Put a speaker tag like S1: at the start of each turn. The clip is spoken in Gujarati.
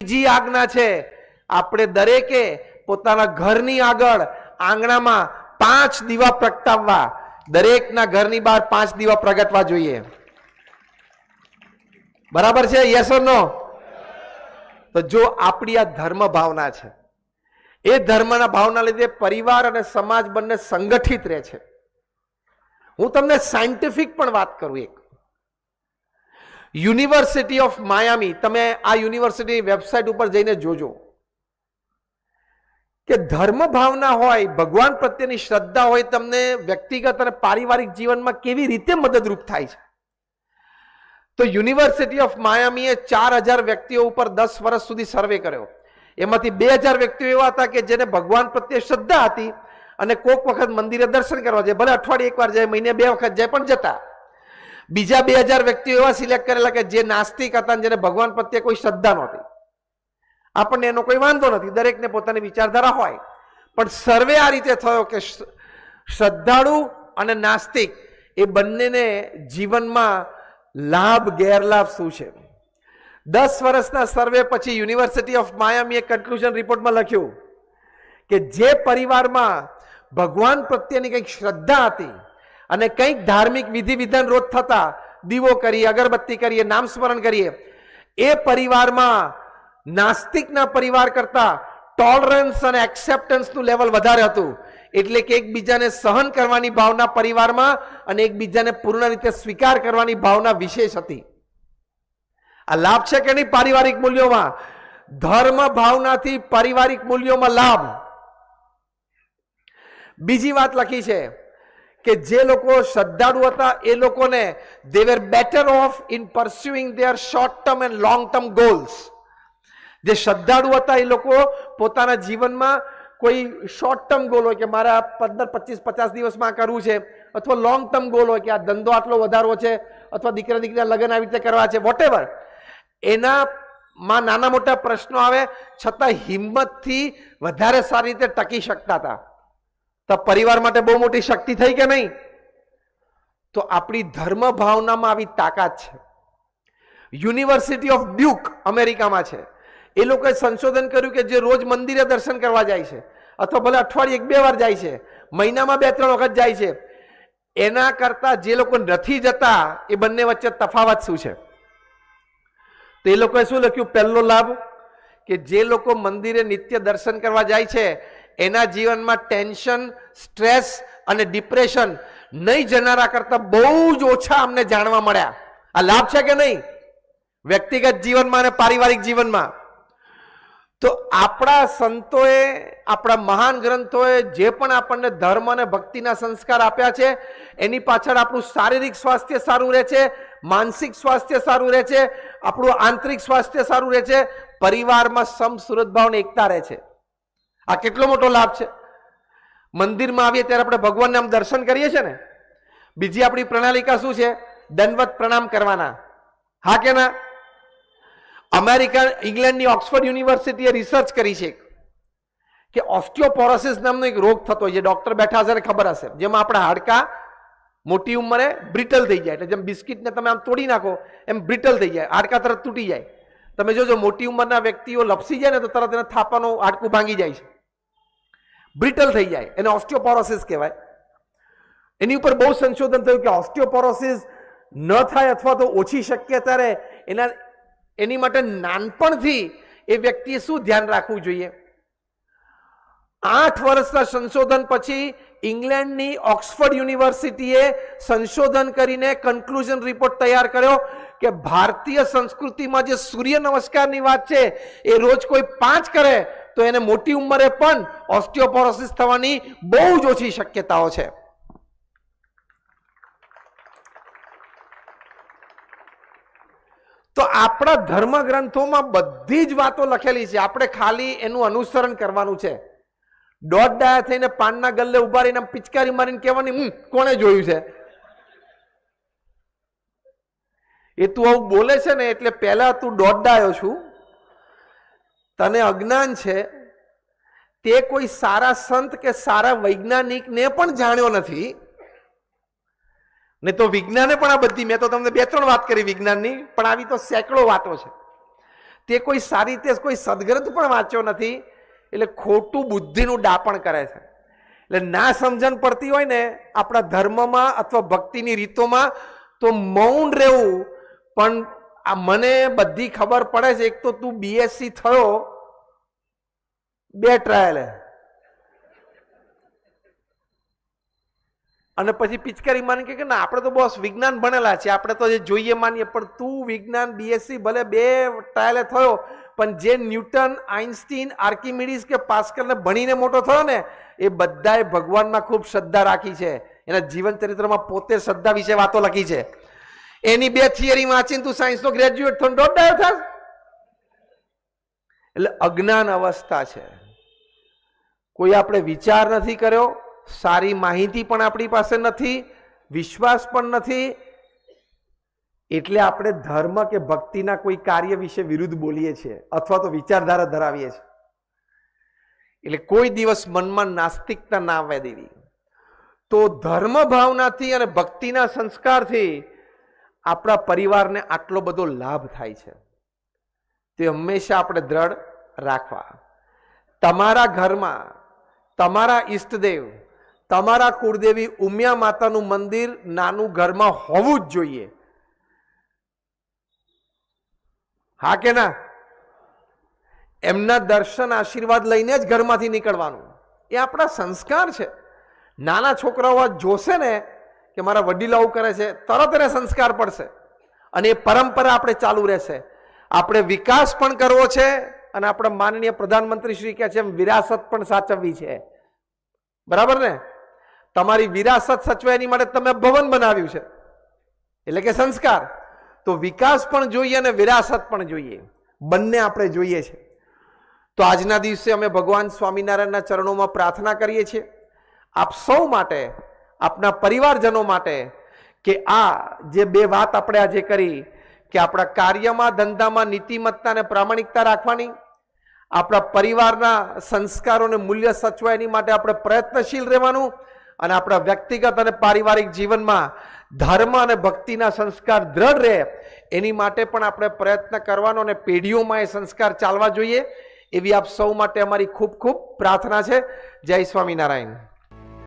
S1: બીજી આજ્ઞા છે, આપણે દરેકે પોતાના ઘરની આગળ આંગણામાં પાંચ દીવા પ્રગટાવવા, દરેકના ઘરની બહાર પાંચ દીવા પ્રગટવા જોઈએ. બરાબર છે યસ નો તો જો આપણી આ ધર્મ ભાવના છે, એ ધર્મના ભાવના લીધે પરિવાર અને સમાજ બંને સંગઠિત રહે છે. હું તમને સાયન્ટિફિક પણ વાત કરું એક. યુનિવર્સિટી ઓફ માયામી, તમે આ યુનિવર્સિટીની વેબસાઇટ ઉપર જઈને જોજો કે ધર્મ ભાવના હોય, ભગવાન પ્રત્યેની શ્રદ્ધા હોય, તમને વ્યક્તિગત અને પારિવારિક જીવનમાં કેવી રીતે મદદરૂપ થાય છે? તો યુનિવર્સિટી ઓફ માયામીએ ચાર હજાર વ્યક્તિઓ ઉપર દસ વર્ષ સુધી સર્વે કર્યો. એમાંથી બે હજાર વ્યક્તિઓ એવા હતા કે જેને ભગવાન પ્રત્યે શ્રદ્ધા હતી અને કોક વખત મંદિરે દર્શન કરવા જાય, ભલે અઠવાડિયે એકવાર જાય, મહિને બે વખત જાય, પણ જતા. બીજા બે હજાર વ્યક્તિઓ એવા સિલેક્ટ કરેલા કે જે નાસ્તિક હતા જેને ભગવાન પ્રત્યે કોઈ શ્રદ્ધા નહોતી. આપણને એનો કોઈ વાંધો નથી, દરેકને પોતાની વિચારધારા હોય. પણ સર્વે આ રીતે થયો કે શ્રદ્ધાળુ અને નાસ્તિક, એ બંનેને જીવનમાં લાભ, ગેરલાભ શું છે? દસ વર્ષના સર્વે પછી યુનિવર્સિટી ઓફ માયામીએ કન્ક્લુઝન રિપોર્ટમાં લખ્યું કે જે પરિવારમાં ભગવાન પ્રત્યેની કંઈક શ્રદ્ધા હતી અને કંઈક ધાર્મિક વિધિ વિધાન રોજ થતા દીવો કરીએ, અગરબત્તી કરીએ નામ સ્મરણ કરીએ. એ પરિવારમાં નાસ્તિકના પરિવાર કરતા ટોલરન્સ અને એક્સેપ્ટન્સનું લેવલ વધારે હતું. એટલે કે એકબીજાને સહન કરવાની ભાવના પરિવારમાં અને એકબીજાને પૂર્ણ રીતે સ્વીકાર કરવાની ભાવના વિશેષ હતી. આ લાભ છે કે નહીં પારિવારિક મૂલ્યોમાં? ધર્મ ભાવનાથી પારિવારિક મૂલ્યોમાં લાભ. બીજી વાત લખી છે. કે જે લોકો શ્રદ્ધાળુ હતા, એ લોકોને they were better off in pursuing their short term and long term goals જે શ્રદ્ધાળુ હતા, એ લોકો પોતાના જીવનમાં કોઈ શોર્ટ ટર્મ ગોલ હોય કે મારે આ પંદર, પચીસ, પચાસ દિવસમાં કરવું છે, અથવા લોંગ ટર્મ ગોલ હોય કે આ ધંધો આટલો વધારવો છે, અથવા દીકરા દીકરા લગ્ન આવી રીતે કરવા છે વોટેવર એનામાં નાના મોટા પ્રશ્નો આવે, છતાં હિંમતથી વધારે સારી રીતે ટકી શકતા હતા. તો પરિવાર માટે બહુ મોટી શક્તિ થઈ કે નહીં? તો આપણી ધર્મ ભાવનામાં આવી તાકાત છે. યુનિવર્સિટી ઓફ ડ્યુક અમેરિકામાં છે. એ લોકોએ સંશોધન કર્યું કે જે રોજ મંદિરે દર્શન કરવા જાય છે, અથવા ભલે અઠવાડિયે એક બે વાર જાય છે, મહિનામાં બે ત્રણ વખત જાય છે, એના કરતા જે લોકો નથી જતા, એ બંને વચ્ચે તફાવત શું છે? તો એ લોકોએ શું લખ્યું? પહેલો લાભ કે જે લોકો મંદિરે નિત્ય દર્શન કરવા જાય છે એના જીવનમાં ટેન્શન, સ્ટ્રેસ અને ડિપ્રેશન નહીં જનારા કરતા બહુ જ ઓછા અમને જાણવા મળ્યા. આ લાભ છે કે નહીં? વ્યક્તિગત જીવનમાં અને પારિવારિક જીવનમાં. તો આપણા સંતોએ, આપણા મહાન ગ્રંથોએ જે પણ આપણને ધર્મ અને ભક્તિના સંસ્કાર આપ્યા છે, એની પાછળ આપણું શારીરિક સ્વાસ્થ્ય સારું રહે છે, માનસિક સ્વાસ્થ્ય સારું રહે છે, આપણું આંતરિક સ્વાસ્થ્ય સારું રહે છે, પરિવારમાં સમ સુરતભાવ એકતા રહે છે. આ કેટલો મોટો લાભ છે? મંદિરમાં આવીએ ત્યારે આપણે ભગવાનને આમ દર્શન કરીએ છીએ ને? બીજી આપણી પ્રણાલિકા શું છે? દંડવત પ્રણામ કરવાના. હા કે ના? અમેરિકા, ઇંગ્લેન્ડની ઓક્સફર્ડ યુનિવર્સિટીએ રિસર્ચ કરી છે કે ઓસ્ટિયોપોરોસિસ નામનો એક રોગ થતો હોય છે. ડોક્ટર બેઠા હશે ને ખબર હશે. જેમાં આપણા હાડકા મોટી ઉંમરે બ્રિટલ થઈ જાય. એટલે જેમ બિસ્કિટને તમે આમ તોડી નાખો, એમ બ્રિટલ થઈ જાય. હાડકા તરત તૂટી જાય. તમે જોજો, મોટી ઉંમરના વ્યક્તિઓ લપસી જાય ને તો તરત એને થાપાનું હાડકું ભાંગી જાય છે. બ્રિટલ થઈ જાય. એને ઓસ્ટિયોપોરોસિસ કહેવાય. એની ઉપર બહુ સંશોધન થયું કે ઓસ્ટિયોપોરોસિસ ન થાય અથવા તો ઓછી શક્યતા રહે એના એની માટે નાનપણથી એ વ્યક્તિએ શું ધ્યાન રાખવું જોઈએ? આઠ વર્ષના સંશોધન પછી ઇંગ્લેન્ડની ઓક્સફર્ડ યુનિવર્સિટીએ સંશોધન કરીને કન્ક્લુઝન રિપોર્ટ તૈયાર કર્યો કે ભારતીય સંસ્કૃતિમાં જે સૂર્ય નમસ્કારની વાત છે, એ રોજ કોઈ પાંચ કરે તો એને મોટી ઉંમરે પણ ઓસ્ટિયોપોરોસિસ થવાની બહુ જ ઓછી શક્યતાઓ છે. તો આપણા ધર્મ ગ્રંથોમાં બધી જ વાતો લખેલી છે. આપણે ખાલી એનું અનુસરણ કરવાનું છે. દોઢ ડાયા થઈને પાનના ગલ્લે ઊભા રહીને પિચકારી મારીને કહેવાની, હમ, કોણે જોયું છે? એ તું આવું બોલે છે ને, એટલે પહેલા તું દોઢ ડાયો છું. તને અજ્ઞાન છે, તે કોઈ સારા સંત કે સારા વૈજ્ઞાનિકને પણ જાણ્યો નથી. ને તો વિજ્ઞાને પણ આ બધી, મેં તો તમને બે ત્રણ વાત કરી વિજ્ઞાનની, પણ આવી તો સેંકડો વાતો છે. તે કોઈ સારી રીતે કોઈ સદગ્રંથ પણ વાંચ્યો નથી, એટલે ખોટું બુદ્ધિનું ડાપણ કરે છે. એટલે ના સમજણ પડતી હોય ને, આપણા ધર્મમાં અથવા ભક્તિની રીતોમાં તો મૌન રહેવું, પણ આ મને બધી ખબર પડે છે. એક તો તું બીએસસી થયો. બે ટ્રાયલ અને પછી પિચકારી માની કે ના, આપણે તો બોસ વિજ્ઞાન ભણેલા છે આપણે તો જે જોઈએ માનીએ, પણ તું વિજ્ઞાન બીએસસી ભલે બે ટ્રાયલે થયો, પણ જે ન્યૂટન, આઇન્સ્ટીન આર્કિમિડીસ કે પાસ્કલને ભણીને મોટો થયો ને, એ બધાએ ભગવાનમાં ખૂબ શ્રદ્ધા રાખી છે. એના જીવન ચરિત્રમાં પોતે શ્રદ્ધા વિશે વાતો લખી છે. એની બે થિયરી વાંચીને તું સાયન્સનો ગ્રેજ્યુએટ થયો દોઢ ડાયો થાસ એટલે અજ્ઞાન અવસ્થા છે. કોઈ આપણે વિચાર નથી કર્યો, સારી માહિતી પણ આપણી પાસે નથી, વિશ્વાસ પણ નથી. એટલે આપણે ધર્મ કે ભક્તિના કોઈ કાર્ય વિશે વિરુદ્ધ બોલીએ છીએ, અથવા તો વિચારધારા ધરાવીએ છીએ. એટલે કોઈ દિવસ મનમાં નાસ્તિકતા ના આવે દેવી. તો ધર્મ ભાવનાથી અને ભક્તિના સંસ્કારથી આપણા પરિવારને આટલો બધો લાભ થાય છે. તે હંમેશા આપણે દ્રઢ રાખવા. તમારા ઘરમાં, તમારા ઈષ્ટદેવ, તમારા કુળદેવી ઉમિયા માતાનું મંદિર નાનું ઘરમાં હોવું જ જોઈએ. હા કે ના? એમના દર્શન આશીર્વાદ લઈને જ ઘરમાંથી નીકળવાનું. એ આપણા સંસ્કાર છે. નાના છોકરાઓ જોશે ને કે મારા વડીલો આવું કરે છે, તરત એને સંસ્કાર પડશે. અને એ પરંપરા આપણે ચાલુ રહેશે. આપણે વિકાસ પણ કરવો છે અને આપણા માનનીય પ્રધાનમંત્રી શ્રી કહે છે, એમ વિરાસત પણ સાચવવી છે. બરાબર ને? તમારી વિરાસત સચવે એની માટે તમે ભવન બનાવ્યું છે. એટલે કે સંસ્કાર. તો વિકાસ પણ જોઈએ અને વિરાસત પણ જોઈએ. બંને આપણે જોઈએ છે. તો આજના દિવસે અમે ભગવાન સ્વામિનારાયણના ચરણોમાં પ્રાર્થના કરીએ છીએ. આપ સૌ માટે આપના પરિવારજનો માટે કે આ જે બે વાત આપણે આજે કરી કે આપણા કાર્યમાં, ધંધામાં નીતિમત્તા અને પ્રામાણિકતા રાખવાની, આપણા પરિવારના સંસ્કારોને મૂલ્ય સચવાય એની માટે આપણે પ્રયત્નશીલ રહેવાનું અને આપણા વ્યક્તિગત અને પારિવારિક જીવનમાં ધર્મ અને ભક્તિના સંસ્કાર દ્રઢ રહે એની માટે પણ આપણે પ્રયત્ન કરવાનો અને પેઢીઓમાં એ સંસ્કાર ચાલવા જોઈએ. એવી આપ સૌ માટે અમારી ખૂબ ખૂબ પ્રાર્થના છે. જય સ્વામિનારાયણ.